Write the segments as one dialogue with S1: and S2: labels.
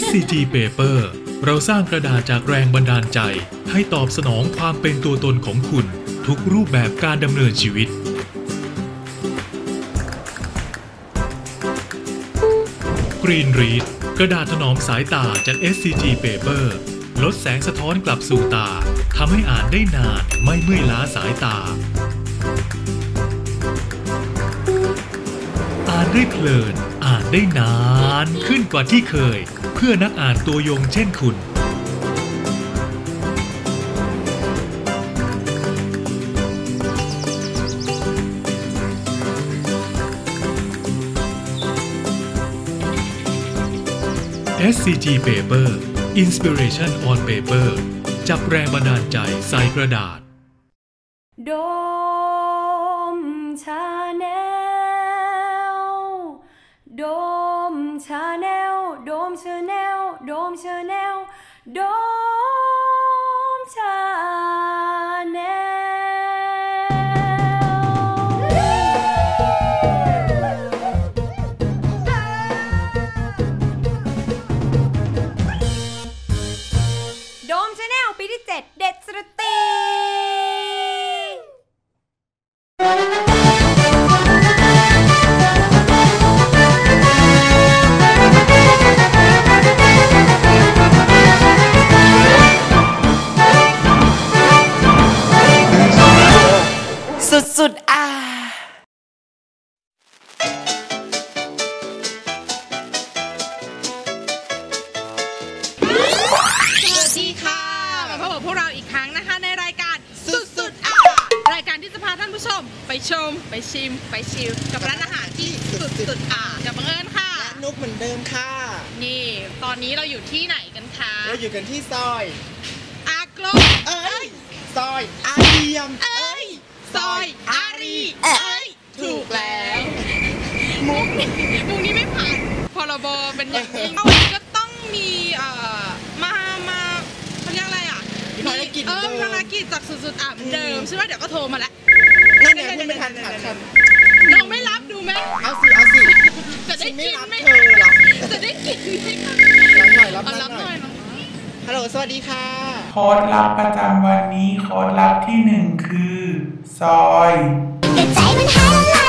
S1: SCG Paper เราสร้างกระดาษจากแรงบันดาลใจ ให้ตอบสนองความเป็นตัวตนของคุณ ทุกรูปแบบการดำเนินชีวิต Green Read กระดาษถนอมสายตาจาก SCG Paper ลดแสงสะท้อนกลับสู่ตาทำให้อ่านได้นานไม่เมื่อยล้าสายตา อ่านได้เพลิน อ่านได้นานขึ้นกว่าที่เคย เพื่อนักอ่านตัวยงเช่นคุณ SCG Paper Inspiration on Paper จับแรงบันดาลใจใส่กระดาษ
S2: โด เห
S3: มือนเดิมค่ะ
S4: นี่ ตอนนี้เราอยู่ที่ไหนกันคะ
S3: เราอยู่กันที่ซอย
S4: อากล
S3: เอ้ย ซอย อาเรียม
S4: เอ้ย ซอย อารี เอ้ย ถูกแล้วมุกนี้มุกนี้ไม่ผ่านพรบเป็นอย่างยิ่งเอาวันนี้ก็ต้องมีเอ่อมามาเขาเรียกอะไรอะ
S3: มีภารกิจ
S4: เออ
S3: เดิม
S4: ภารกิจจากสุดๆอะเหมือนเดิมใช่ไหมเดี๋ยวก็โทรมาแล้ว
S3: นั่นไงพูดไม่ทันขาดค
S4: เราไม่รับดูไหมำ
S3: เอาสิเอาสิ
S4: จะได้
S3: ฉันไม่
S4: กิน
S3: รับ
S4: ไหม
S3: เธอหรอก
S4: จะได้กินไหมคะ
S3: รับหน่อยรับ
S4: เอารับ
S3: ห
S4: ห
S3: น่
S4: น่
S3: อ
S4: อยยรับหน่อย
S3: ฮัลโหลสวัสดีค่ะ
S5: โค้ดลับประจำวันนี้โค้ดลับที่หนึ่งคือ ซอย
S6: แต่ใจมันหายละ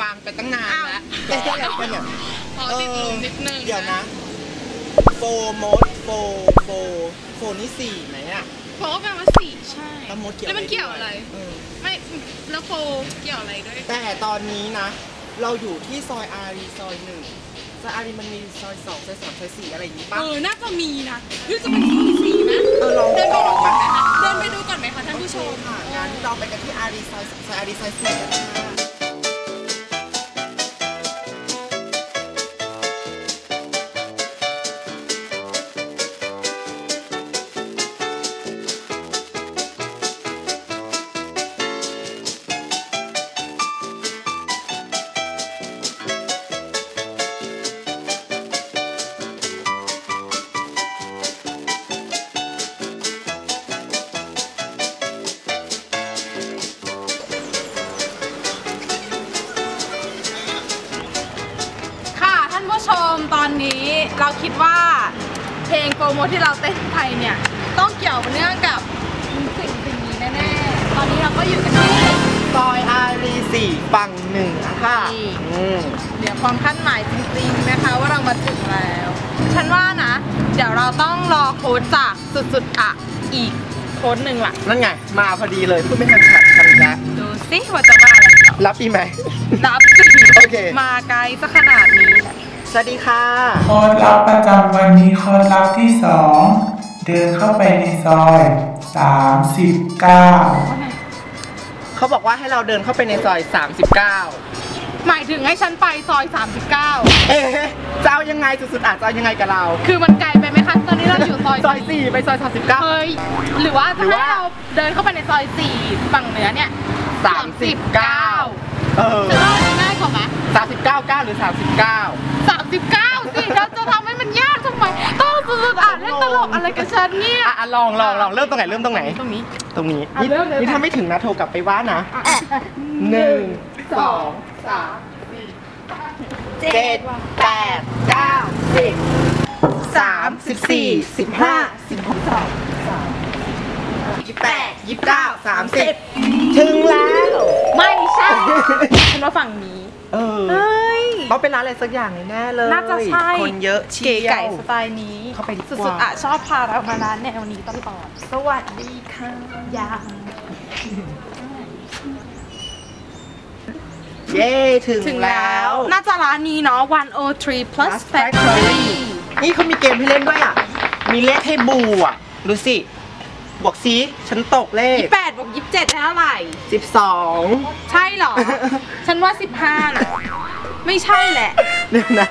S6: วางไป
S3: ตั้งนาน
S4: อ้าว
S3: แล้วแต่แค่อยากเป็นเนี่ย
S4: ขอติดลมนิดนึง
S3: เดี๋ยวนะโฟมดโฟโฟโฟนี่สี่ไหมอะ
S4: เพราะว่าแปลว่าสี่ใช่
S3: แล้วมดเกี่ยว
S4: แล้วมันเกี่ยวอะไร
S3: เออ
S4: ไม่แล้วโฟเกี่ยวอะไรด้วย
S3: แต่ตอนนี้นะ เราอยู่ที่ซอยอารีซอยหนึ่งซอยอารีมันมีซอยสองซอยสามซอยสี่อะไรอย่างนี้ปะ
S4: เออน่าจะมีนะหรือจะเป็นซอยสี่นะ
S3: เออลอง
S4: เดินไป
S3: ล
S4: ดู
S3: อง
S4: ก่อนไหม
S3: ไหม
S4: คะเดินไปดูก่อนไหมคะท่านผู้ชม
S3: ค่ะงั้นเราไปกันที่อารีซอยซอยอารีซอยสี่กันค่ะ
S4: ค่ะ เราคิดว่าเพลงโปรโมทที่เราเต้นไปเนี่ย ต้องเกี่ยวเนื่องกับสิ่งสิ่งนี้แน่ๆ ตอนนี้เราก็อยู่กันที่
S3: ซอยอารีสี่ฝั่งหนึ่งค่ะ
S4: นี่
S3: อืม
S4: เดี๋ยวความคาดหมายจริงๆนะคะว่าเรามาถึงแล้ว ฉันว่านะ เดี๋ยวเราต้องรอโค้ดจากสุดๆอะอีกโค้ดหนึ่งล่ะ
S3: นั่นไง มาพอดีเลยพูดไม่ทันขาดคำแล้ว
S4: ดูสิว่าจะว่าอะไรต่อ
S3: รับอีกไหม
S4: รับสิ
S3: โอเค
S4: มาไกลซะขนาดนี้แหละ
S3: สวัสดีค่ะ
S5: โค้ดลับประจำวันนี้โค้ดลับที่สองเดินเข้าไปในซอย 39
S3: เขาบอกว่าให้เราเดินเข้าไปในซอย 39
S4: หมายถึงให้ฉันไปซอย 39
S3: เอ๊ะจะเอายังไงสุดๆอาจจะเอายังไงกับเรา
S4: คือมันไกลไปคะ ตอนนี้เราอยู่ซอย
S3: ซอยสี่ไปซอยสามสิบเก้า
S4: เฮ้ยหรือว่า
S3: หรือ
S4: ถ้า
S3: ว่า
S4: เราเดินเข้าไปในซอยสี่ฝั่งเหนือเนี่ย
S3: สามสิบเก้าเออ
S4: จะว่าง่ายกว่าไหม
S3: สามสิบเก้าเก้าหรือสามสิบเก้า
S4: สามสิบเก้าสิเราจะทำให้มันยากทำไม ต้องสุดๆอ่านเล่นตลกอะไรกับฉันเนี่ย
S3: อะอะลองลองลองเริ่มตรงไหนเริ่มตรงไหน
S4: ตรงนี้
S3: ตรงนี้
S4: อะ
S3: นี่
S4: เริ่มเลย
S3: นี่
S4: ค่ะ
S3: ถ้าไม่ถึงนะโทรกลับไปว่านะ
S4: อะ
S3: หนึ่ง
S4: สองสาม
S3: เจ็ดแปดเก้าสิบสามสิบสี่สิบห้าสิบหกสองยี่สิบแปดยี่สิบเก้าสามสิบถึงแล้ว
S4: ไม่ใช่ฉันว่าฝั่งนี้
S3: เออ
S4: เฮ้ย
S3: ต้องเป็นร้านอะไรสักอย่างแน่ๆเลย
S4: น่าจะใช่
S3: คนเยอะเชียว
S4: เก๋ไก่สไตล์นี้
S3: เข้าไปดีกว่า
S4: สุดๆอะชอบพาเรามาร้านแนวนี้ตลอด สวัสดีค่ะยาง
S3: เย้ถึง
S4: ถึง
S3: แล้
S4: แล้ว
S3: ว
S4: น่าจะร้านนี้เนาะ103 plus
S3: Plus
S4: factory
S3: Factory นี่เขามีเกมให้เล่นด้วยอะ มีเลขให้บูอะ ดูสิ บวกซีฉันตกเลข
S4: ยี่แปดบวกยี่สิบเจ็ดเท่าไหร่
S3: 12
S4: ใช่เหรอ ฉันว่าสิบห้านะไม่ใช่แหละ
S3: เดี๋ยวนะ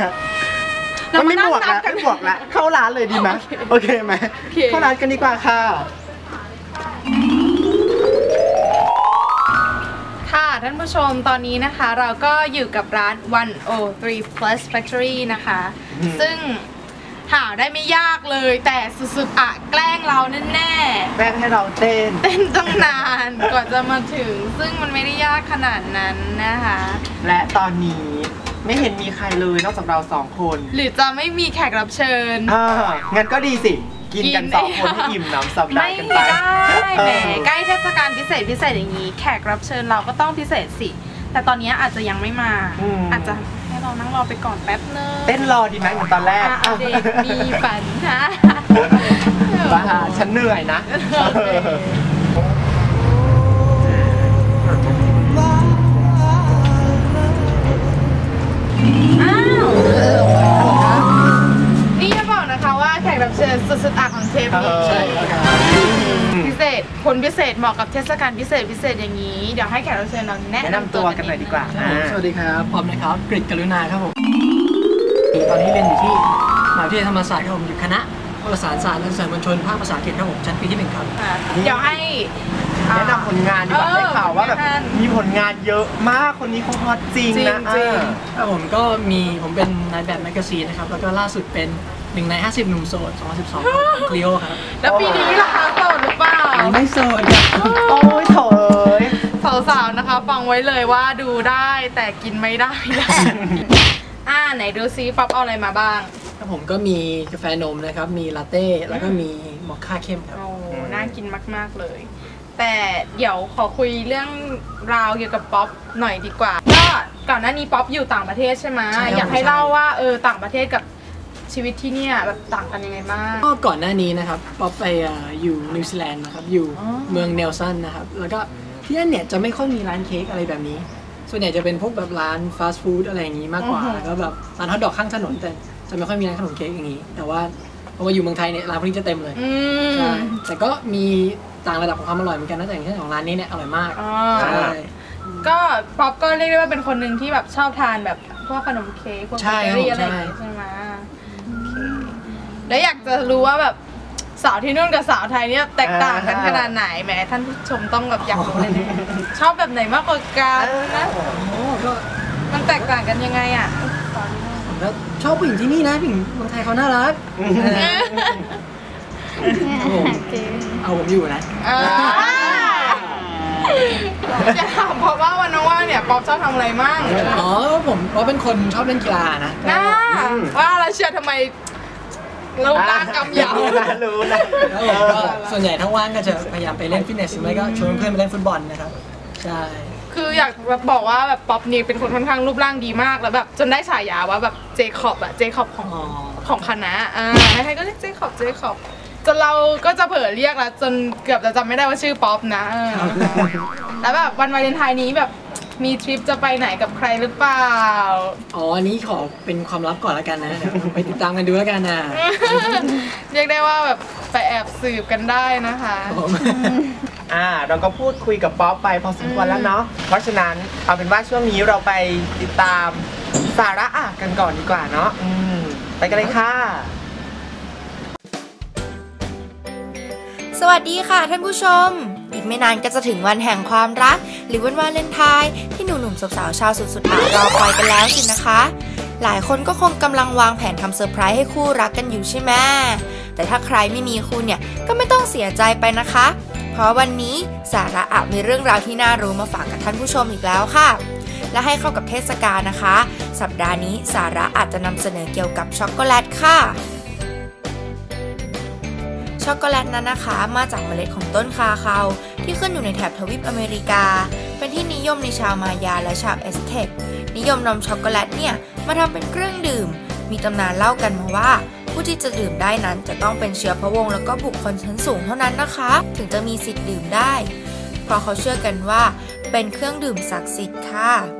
S4: เรา
S3: มัน
S4: มา
S3: ไม่
S4: นั่ง
S3: บวก
S4: นั
S3: แล้
S4: บ
S3: ว
S4: กัน
S3: ไม่บวกแล้วเข้าร้านเลยดีไหมโอเคไหม
S4: โอเค
S3: เข้าร้านกันดีกว่าค่ะ
S4: ค่ะท่านผู้ชมตอนนี้นะคะ เราก็อยู่กับร้าน 103 plus factory นะคะ
S3: อืม
S4: ซึ่ง หาได้ไม่ยากเลย แต่สุดๆอะแกล้งเราแน่ๆ
S3: แม่งให้เราเต้น
S4: เต้นตั้งนานกว่าจะมาถึง ซึ่งมันไม่ได้ยากขนาดนั้นนะคะ
S3: และตอนนี้ไม่เห็นมีใครเลยนอกจากเราสองคน
S4: หรือจะไม่มีแขกรับเชิญ
S3: อ่างั้นก็ดีสิ กินกัน
S4: กิน
S3: สองคน
S4: ได้
S3: ให้อิ่มน้ำสำรา
S4: ไม่
S3: ญกัน
S4: ได้
S3: ไป
S4: แหม
S3: เออ
S4: ใกล้เทศกาลพิเศษพิเศษอย่างนี้ แขกรับเชิญเราก็ต้องพิเศษสิ แต่ตอนนี้อาจจะยังไม่มา อาจจะให้ เรานั่งรอไปก่อนแป๊บนึง
S3: เต้นรอดีไหมเหมือนตอนแรก
S4: อะเอาเด็กมีฝันนะ
S3: บ้าฉันเหนื่อยนะ
S4: โอเคอ้าว รับเชิญสุดๆอะของเทปนี้
S3: ใช่ครับ
S4: พิเศษคนพิเศษเหมาะกับเทศกาลพิเศษพิเศษอย่างนี้ เดี๋ยวให้แขกรับเชิญเราแนะ
S3: แนะนำตัวกันหน่อยดีกว่า
S7: ครับผมสวัสดีครับพร้อมนะครับกริดกรุณาครับผมตอนนี้เรียนอยู่ที่มหาวิทยาลัยธรรมศาสตร์ครับผมอยู่คณะวารสารศาสตร์และสื่อมวลชนภาคภาษาอังกฤษครับผมชั้นปีที่หนึ่งครับ
S4: อะเดี๋ยวให้อ่
S3: แนะนำผลงานดีกว่า
S4: เออ
S3: ได้ข่าวว่าแบบ
S4: ผลงาน
S3: มีผลงานเยอะมากคนนี้เขาฮอตจริง
S4: จริง
S3: นะ
S4: จริง
S3: อ่า
S7: ครับผมก็มีผมเป็นนายแบบแมกกาซีนนะครับ แล้วก็ล่าสุดเป็นห นึ่งใน 50 หนุ่มโสด 2012ของคลีโอครับ
S4: แล้วปีนี้ล่ะคะโสดหรือเปล่า
S7: ไม่โสดครับ
S3: โอ้ยโถเอ้ย
S4: สาวๆนะคะ ฟังไว้เลยว่าดูได้แต่กินไม่ได้นะอ่าไหนดูซิป๊อปเอาอะไรมาบ้าง
S7: ครับผมก็มีกาแฟนมนะครับ มีลาเต้ แล้วก็มีมอคค่าเข้มครับ
S4: โอ้น่ากินมาก ๆ เลย แต่เดี๋ยวขอคุยเรื่องราวเกี่ยวกับป๊อปหน่อยดีกว่า ก็ก่อนหน้านี้ป๊อปอยู่ต่างประเทศใช่ไหม
S7: ใช่ครับ
S4: อยากให้
S7: ใช่
S4: เล่าว่าเออต่างประเทศกับ ชีวิตที่เนี่ยแบบต่างกันยังไงบ้าง
S7: ก็ก่อนหน้านี้นะครับป๊อปไปอ่าอยู่นิวซีแลนด์นะครับอยู่
S4: อ๋อ
S7: เมืองเนลสันนะครับแล้วก็ที่นั่นเนี่ยจะไม่ค่อยมีร้านเค้กอะไรแบบนี้ ส่วนใหญ่จะเป็นพวกแบบร้านฟาสต์ฟู้ดอะไรอย่างนี้มากกว่าแล้วก็แบบร้านฮอทดอกข้างถนนแต่จะไม่ค่อยมีร้านขนมเค้กอย่างนี้ แต่ว่าพอมาอยู่เมืองไทยเนี่ยร้านพวกนี้จะเต็มเลย
S4: อืม
S7: ใช่แต่ก็มีต่างระดับของความอร่อยเหมือนกันนะแต่อย่างเช่นของร้านนี้เนี่ยอร่อยมาก
S4: อ๋อ
S7: ใช่
S4: ก็ป๊อปก็เรียกได้ว่าเป็นคนหนึ่งที่แบบชอบทานแบบพวกขนมเค้กพวกเบ
S7: ใช่
S4: เกอรี่อะไร
S7: ครับ
S4: อย่างงี้ใช่ไหมโอเค แล้วอยากจะรู้ว่าแบบสาวที่นู่นกับสาวไทยเนี่ยแตกต่างกันขนาดไหนแหมท่านผู้ชมต้องแบบอยากรู้เลยชอบแบบไหนมากกว่ากันนะ
S7: โอ้ก็
S4: มันแตกต่างกันยังไงอะ
S7: ผมก็ชอบผู้หญิงที่นี่นะผู้หญิงเมืองไทยเขาน่ารักครับผมเอาผมอยู่นะ
S4: อ่าอยากถามเพราะว่าวันว่างๆเนี่ยป๊อปชอบทำอะไรมั่ง
S7: อ๋อผมเพราะเป็นคนชอบเล่นกีฬานะ
S4: น่าว่าแล้วเชียร์ทำไม รูปร่างกำยาว
S3: รู้นะรู้นะ
S7: แล้วผมก็ส่วนใหญ่ถ้าว่างก็จะพยายามไปเล่นฟิตเนสหรือไม่ก็ชวนเพื่อนไปเล่นฟุตบอลนะครับ ใช่
S4: คืออยากแบบบอกว่าแบบป๊อปนี่เป็นคนค่อนข้างรูปร่างดีมากแล้วแบบจนได้ฉายาว่าแบบเจคอบอะเจคอบของ
S7: อ๋อ
S4: ของคณะอ่าใครๆก็เรียกเจคอบเจคอบจนเราก็จะเผลอเรียกแล้วจนเกือบจะจำไม่ได้ว่าชื่อป๊อปนะเออแล้วแบบวันวาเลนไทน์นี้แบบ มีทริปจะไปไหนกับใครหรือเปล่า
S7: อ๋อ อันนี้ขอเป็นความลับก่อนแล้วกันนะเดี๋ยวไปติดตามกันดูแล้วกันนะ
S4: เรียกได้ว่าแบบไปแอบสืบกันได้นะคะ
S7: ครับผม
S3: อ่าเราก็พูดคุยกับป๊อปไปพอสมควรแล้วเนาะ เพราะฉะนั้นเอาเป็นว่าช่วงนี้เราไปติดตามสาระอะกันก่อนดีกว่าเนาะอืมไปกันเลยค่ะ
S8: สวัสดีค่ะท่านผู้ชม อีกไม่นานก็จะถึงวันแห่งความรัก หรือวันวาเลนไทน์ที่หนุ่มๆสาวๆชาวสุดสุดๆอะรอคอยกันแล้วสินะคะ หลายคนก็คงกำลังวางแผนทำเซอร์ไพรส์ให้คู่รักกันอยู่ใช่ไหมแต่ถ้าใครไม่มีคู่เนี่ยก็ไม่ต้องเสียใจไปนะคะ เพราะวันนี้สาระอะมีเรื่องราวที่น่ารู้มาฝากกับท่านผู้ชมอีกแล้วค่ะ และให้เข้ากับเทศกาลนะคะ สัปดาห์นี้สาระอาจจะนำเสนอเกี่ยวกับช็อกโกแลตค่ะ ช็อกโกแลตนั้นนะคะ มาจากเมล็ดของต้นคาคาวที่ขึ้นอยู่ในแถบทวีปอเมริกา เป็นที่นิยมในชาวมายาและชาวเอสเท็กนิยมนำช็อกโกแลตเนี่ยมาทำเป็นเครื่องดื่ม มีตำนานเล่ากันมาว่า ผู้ที่จะดื่มได้นั้นจะต้องเป็นเชื้อพระวงศ์แล้วก็บุคคลชั้นสูงเท่านั้นนะคะ ถึงจะมีสิทธิ์ดื่มได้ เพราะเขาเชื่อกันว่า เป็นเครื่องดื่มศักดิ์สิทธิ์ค่ะ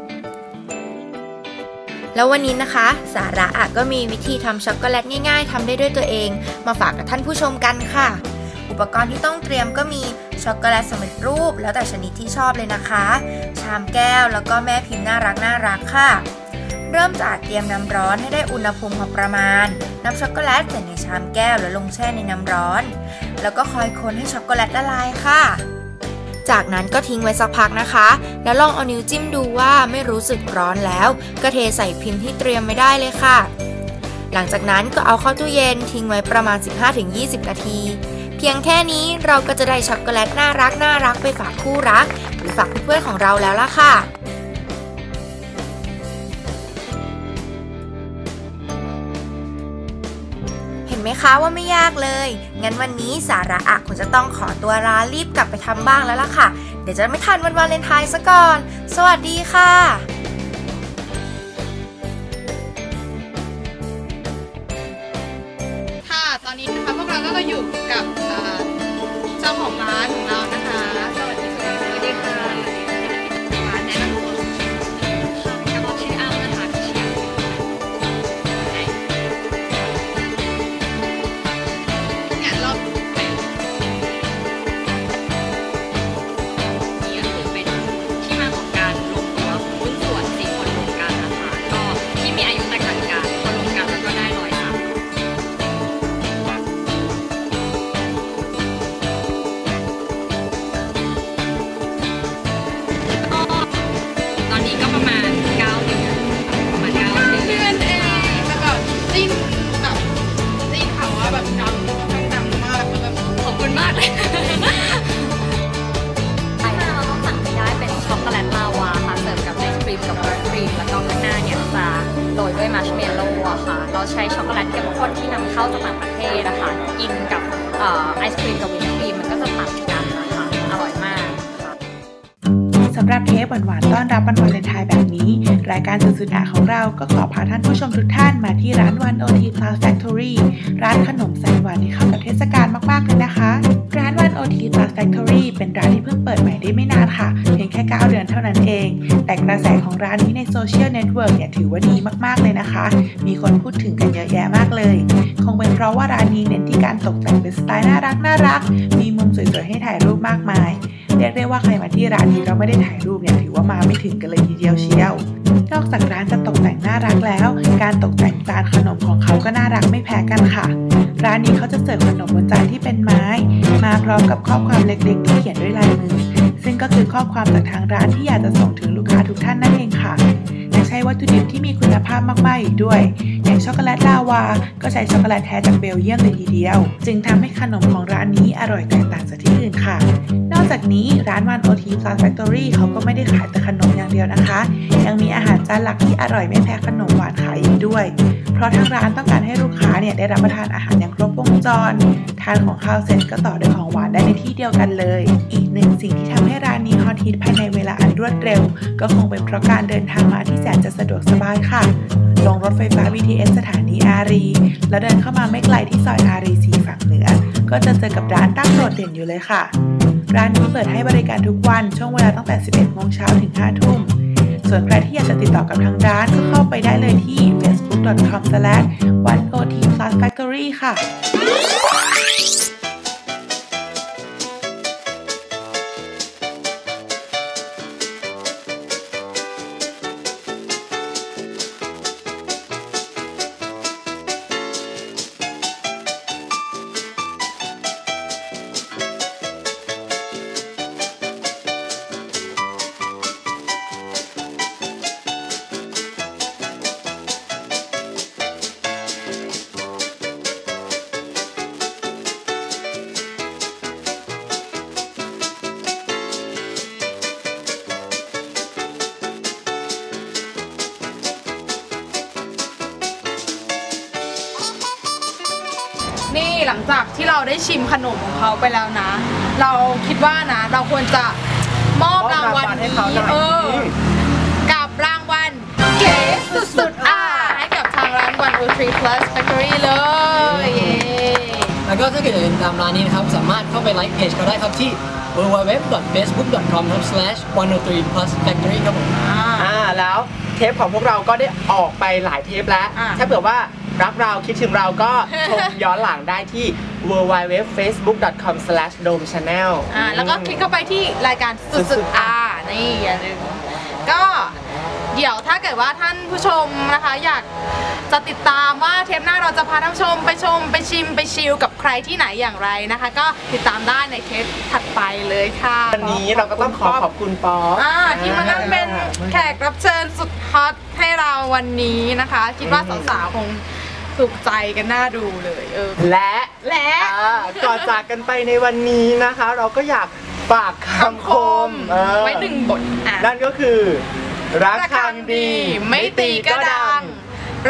S8: แล้ววันนี้นะคะ สาระอะก็มีวิธีทำช็อกโกแลตง่าย ๆทำได้ด้วยตัวเอง มาฝากกับท่านผู้ชมกันค่ะ อุปกรณ์ที่ต้องเตรียมก็มีช็อกโกแลตสำเร็จรูป แล้วแต่ชนิดที่ชอบเลยนะคะ ชามแก้วแล้วก็แม่พิมพ์น่ารักน่ารักค่ะ เริ่มจากเตรียมน้ำร้อนให้ได้อุณหภูมิพอประมาณนำช็อกโกแลตใส่ในชามแก้วแล้วลงแช่ในน้ำร้อน แล้วก็คอยคนให้ช็อกโกแลตละลายค่ะ จากนั้นก็ทิ้งไว้สักพักนะคะ แล้วลองเอานิ้วจิ้มดูว่าไม่รู้สึกร้อนแล้ว ก็เทใส่พิมพ์ที่เตรียมไว้ได้เลยค่ะ หลังจากนั้นก็เอาเข้าตู้เย็นทิ้งไว้ประมาณ 15-20 นาที เพียงแค่นี้เราก็จะได้ช็อกโกแลตน่ารักน่ารักไปฝากคู่รัก หรือฝากเพื่อนๆของเราแล้วล่ะค่ะ นไหมคะว่าไม่ยากเลย งั้นวันนี้สาระอะคงจะต้องขอตัวลารีบกลับไปทำบ้างแล้วล่ะค่ะ เดี๋ยวจะไม่ทันวันวาเลนไทน์ซะก่อน สวัสดีค่ะ
S4: ค่ะตอนนี้นะคะพวกเราก็อยู่กับเจ้าของร้านากเลย
S9: ไอเราต้องสั่งไม่ได้เป็นช็อกโกแลตลาวาค่ะ เสิร์ฟกับไอศครีมกับเบอร์ครีม แล้วก็ข้างหน้าเนี่ยจะโรยด้วยมัชเมลโล่ค่ะ เราใช้ช็อกโกแลตเข้มข้นที่นำเข้าจากต่างประเทศนะคะ กินกับไอศครีมกับวิปครีมมัน
S5: สำหรับเทปหวานๆ ต้อนรับวันวาเลนไทน์แบบนี้ รายการสุดสุดอาของเราก็ขอพาท่านผู้ชมทุกท่านมาที่ร้านวันโอที Plus Factory ร้านขนมแสหวานที่เข้ากับเทศกาลมากๆเลยนะคะ ร้านวันโอที Plus Factory เป็นร้านที่เพิ่งเปิดใหม่ได้ไม่นานค่ะ เพียงแค่ 9 เดือนเท่านั้นเอง แต่กระแสของร้านนี้ในโซเชียลเน็ตเวิร์กเนี่ยถือว่าดีมากๆเลยนะคะ มีคนพูดถึงกันเยอะแยะมากเลย คงเป็นเพราะว่าร้านนี้เน้นที่การตกแต่งเป็นสไตล์น่ารักน่ารักมีมุมสวยๆให้ถ่ายรูปมากมาย เรียกได้ว่าใครมาที่ร้านนี้เราไม่ได้ถ่ายรูปเนี่ยถือว่ามาไม่ถึงกันเลยทีเดียวเชียว นอกจากร้านจะตกแต่งน่ารักแล้ว การตกแต่งจานขนมของเขาก็น่ารักไม่แพ้กันค่ะ ร้านนี้เขาจะเสิร์ฟขนมบนจานที่เป็นไม้ มาพร้อมกับข้อความเล็กๆ ที่เขียนด้วยลายมือ ซึ่งก็คือข้อความจากทางร้านที่อยากจะส่งถึงลูกค้าทุกท่านนั่นเองค่ะและใช้วัตถุดิบที่มีคุณภาพมากๆอีกด้วย อย่างช็อกโกแลตลาวา ก็ใช้ช็อกโกแลตแท้จากเบลเยียมเลยทีเดียว จึงทำให้ขนมของร้านนี้อร่อยแตกต่างจากที่อื่นค่ะ นอกจากนี้ร้านวันโอที Plus Factory เขาก็ไม่ได้ขายแต่ขนมอย่างเดียวนะคะ ยังมีอาหารจานหลักที่อร่อยไม่แพ้ขนมหวานขายอีกด้วย เพราะทางร้านต้องการให้ลูกค้าเนี่ยได้รับประทานอาหารอย่างครบวงจร ทานของข้าวเสร็จก็ต่อด้วยของหวานได้ในที่เดียวกันเลย อีกหนึ่งสิ่งที่ทำให้ร้านนี้ฮอตฮิตภายในเวลาอันรวดเร็ว ก็คงเป็นเพราะการเดินทางมาที่แสนจะสะดวกสบายค่ะลงรถไฟฟ้า BTS สถานีอารี แล้วเดินเข้ามาไม่ไกลที่ซอยอารีสีฝั่งเหนือ ก็จะเจอกับร้านตั้งโดดเด่นอยู่เลยค่ะ ร้านนี้เปิดให้บริการทุกวันช่วงเวลาตั้งแต่ 11โมงเช้าถึง 5 ทุ่ม ส่วนใครที่อยากจะติดต่อกับทางร้านก็เข้าไปได้เลยที่ facebook.com/1otplusfactory ค่ะ
S4: นี่หลังจากที่เราได้ชิมขนมของเขาไปแล้วนะ เราคิดว่านะ เราควรจะมอบรางวัล
S3: มอบรางวัลให้
S4: นี้
S3: เขาหน่อย
S4: เออกับรางวัลเก๋สุดๆอะให้กับทางร้านวัน o 3 plus factory เลยเย้
S7: แล้วก็ถ้าเกิดอยากจะติดตามร้านนี้นะครับ สามารถเข้าไปไลค์เพจเขาได้ครับที่ www.facebook.com/103plusfactory ครับผม
S3: อ่าแล้วเทปของพวกเราก็ได้ออกไปหลายเทปแล้ว
S4: อ่า
S3: ถ้าเผื่อว่า รักเราคิดถึงเราก็ชมย้อนหลังได้ที่ www.facebook.com/domechannel
S4: อ่าแล้วก็คลิกเข้าไปที่รายการสุดๆอ่านี่อย่าลืมก็เดี๋ยวถ้าเกิดว่าท่านผู้ชมนะคะ อยากจะติดตามว่าเทปหน้าเราจะพาท่านผู้ชมไปชมไปชิมไปชิลกับใครที่ไหนอย่างไรนะคะ ก็ติดตามได้ในเทปถัดไปเลยค่ะ
S3: วันนี้เราก็ต้องขอขอบคุณป๊อป
S4: อ่าที่มานั่งเป็นแขกรับเชิญสุดฮอตให้เราวันนี้นะคะ คิดว่าสาวๆคง ถูกใจกันน่าดูเลยเออ
S3: และ
S4: และ
S3: อ่าก่อนจากกันไปในวันนี้นะคะ เราก็อยากฝากคำคมเออ
S4: ไว้หนึ่งบทอะ
S3: นั่นก็คือ รักคังดี
S4: ไม่ตีก็ดัง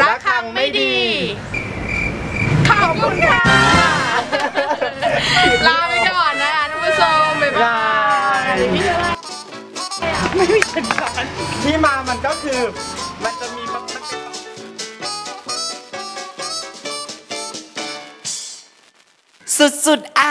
S4: รักคังไม่ดีขอบคุณค่ะลาไปก่อนนะคะท่านผู้ชมบ๊ายบาย
S3: ที่มามันก็คือมันจะมี
S8: สุดๆอ่า